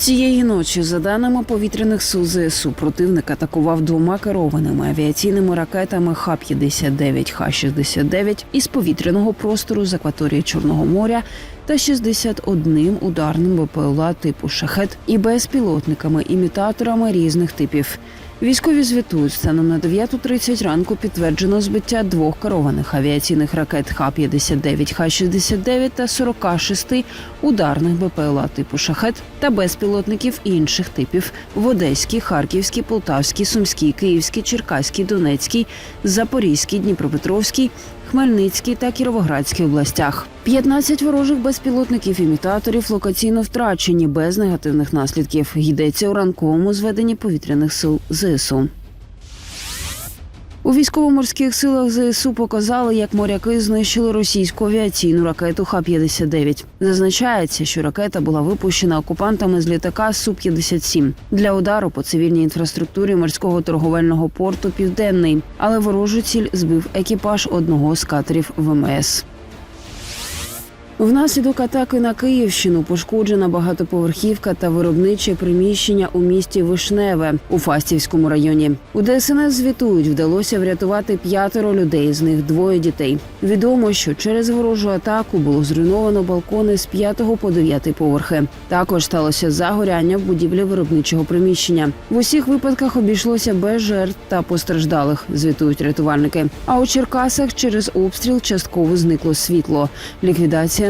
Цієї ночі, за даними повітряних сил ЗСУ, противник атакував двома керованими авіаційними ракетами Х-59, Х-69 із повітряного простору з акваторії Чорного моря та 61 ударним БПЛА типу шахет і безпілотниками-імітаторами різних типів. Військові звітують, станом на 9.30 ранку підтверджено збиття двох керованих авіаційних ракет Х-59, Х-69 та 46 ударних БПЛА типу шахет та безпілотників інших типів в Одеській, Харківській, Полтавській, Сумській, Київській, Черкаській, Донецькій, Запорізькій, Дніпропетровській, Хмельницькій та Кіровоградській областях. 15 ворожих безпілотників-імітаторів локаційно втрачені без негативних наслідків. Йдеться у ранковому зведенні повітряних сил ЗСУ. У військово-морських силах ЗСУ показали, як моряки знищили російську авіаційну ракету Х-59. Зазначається, що ракета була випущена окупантами з літака Су-57 для удару по цивільній інфраструктурі морського торговельного порту Південний, але ворожу ціль збив екіпаж одного з катерів ВМС. Внаслідок атаки на Київщину пошкоджена багатоповерхівка та виробниче приміщення у місті Вишневе у Фастівському районі. У ДСНС звітують, вдалося врятувати п'ятеро людей, з них двоє дітей. Відомо, що через ворожу атаку було зруйновано балкони з 5 по 9 поверхи. Також сталося загоряння в будівлі виробничого приміщення. В усіх випадках обійшлося без жертв та постраждалих, звітують рятувальники. А у Черкасах через обстріл частково зникло світло. Ліквідація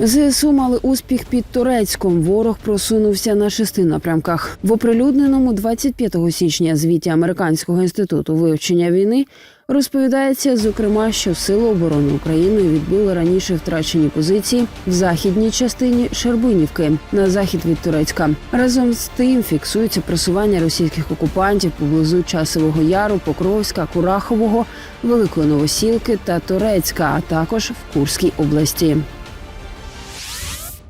ЗСУ мали успіх під Турецьком. Ворог просунувся на шести напрямках. В оприлюдненому 25 січня звіті Американського інституту вивчення війни розповідається, зокрема, що Сили оборони України відбили раніше втрачені позиції в західній частині Шербинівки на захід від Турецька. Разом з тим фіксується просування російських окупантів поблизу Часового Яру, Покровська, Курахового, Великої Новосілки та Турецька, а також в Курській області.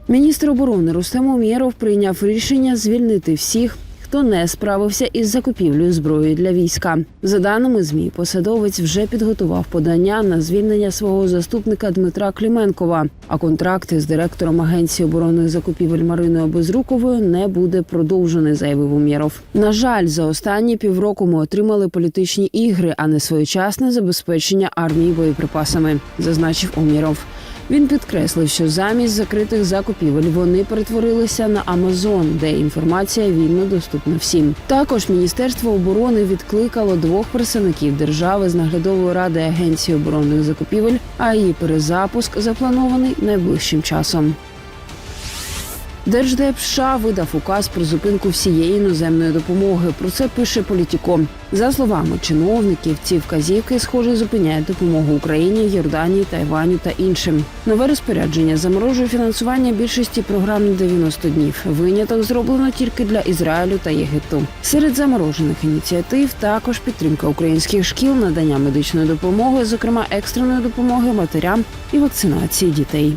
Міністр оборони Рустем Умєров прийняв рішення звільнити всіх, хто не справився із закупівлею зброї для війська. За даними змі, посадовець вже підготував подання на звільнення свого заступника Дмитра Кліменкова. А контракти з директором агенції оборонних закупівель Мариною Безруковою не буде продовжений, заявив Умєров. На жаль, за останні півроку ми отримали політичні ігри, а не своєчасне забезпечення армії боєприпасами, зазначив Умєров. Він підкреслив, що замість закритих закупівель вони перетворилися на Амазон, де інформація вільно доступна всім. Також Міністерство оборони відкликало двох представників держави з наглядової ради Агенції оборонних закупівель, а її перезапуск запланований найближчим часом. Держдеп США видав указ про зупинку всієї іноземної допомоги. Про це пише Політіком. За словами чиновників, ці вказівки, схоже, зупиняють допомогу Україні, Йорданії, Тайваню та іншим. Нове розпорядження заморожує фінансування більшості програм на 90 днів. Виняток зроблено тільки для Ізраїлю та Єгипту. Серед заморожених ініціатив також підтримка українських шкіл, надання медичної допомоги, зокрема екстреної допомоги матерям і вакцинації дітей.